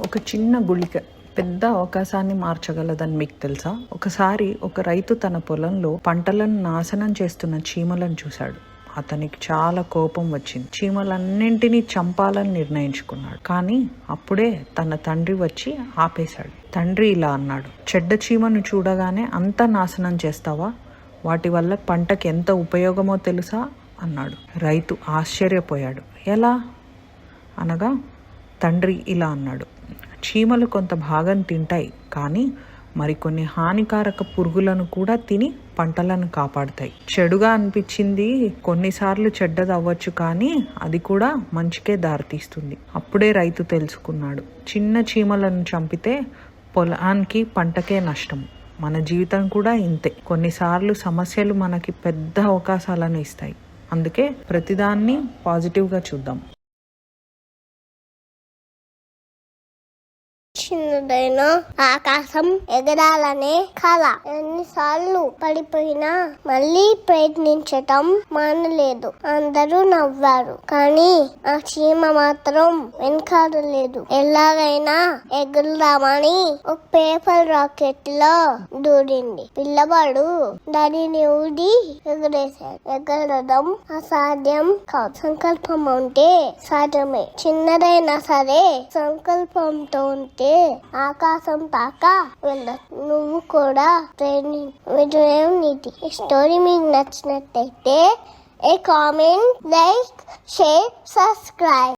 ఒక చిన్న గుళిక పెద్ద అవకాశాన్ని మార్చగలదని మీకు తెలుసా? ఒకసారి ఒక రైతు తన పొలంలో పంటలను నాశనం చేస్తున్న చీమలను చూశాడు. అతనికి చాలా కోపం వచ్చింది. చీమలన్నింటినీ చంపాలని నిర్ణయించుకున్నాడు. కానీ అప్పుడే తన తండ్రి వచ్చి ఆపేశాడు. తండ్రి ఇలా అన్నాడు. చెడ్డ చీమను చూడగానే అంతా నాశనం చేస్తావా? వాటి వల్ల పంటకి ఎంత ఉపయోగమో తెలుసా? అన్నాడు. రైతు ఆశ్చర్యపోయాడు. ఎలా? అనగా తండ్రి ఇలా అన్నాడు. చీమలు కొంత భాగం తింటాయి కానీ మరికొన్ని హానికారక పురుగులను కూడా తిని పంటలను కాపాడుతాయి. చెడుగా అనిపించింది కొన్నిసార్లు చెడ్డది అవ్వచ్చు కానీ అది కూడా మంచికే దారితీస్తుంది. అప్పుడే రైతు తెలుసుకున్నాడు. చిన్న చీమలను చంపితే పొలానికి పంటకే నష్టం. మన జీవితం కూడా ఇంతే. కొన్నిసార్లు సమస్యలు మనకి పెద్ద అవకాశాలను ఇస్తాయి. అందుకే ప్రతిదాన్ని పాజిటివ్గా చూద్దాం. చిన్నదైన ఆకాశం ఎగరాలనే కళ ఎన్నిసార్లు పడిపోయినా మళ్ళీ ప్రయత్నించటం మానలేదు. అందరూ నవ్వారు. కానీ ఆ చీమ మాత్రం వెనకాడలేదు. ఎలాగైనా ఎగురుదామని ఒక పేపర్ రాకెట్లో దూరింది. పిల్లవాడు దానిని ఊడి ఎగరేశాడు. ఎగరడం అసాధ్యం కాదు. సంకల్పం ఉంటే సాధ్యమే. చిన్నదైనా సరే సంకల్పంతో ఉంటే ఆకాశం దాకా వెళ్ళదు నువ్వు కూడా ట్రైనింగ్ విజయం నీటి ఈ స్టోరీ మీకు నచ్చినట్టయితే ఏ కామెంట్ లైక్ షేర్ సబ్స్క్రైబ్.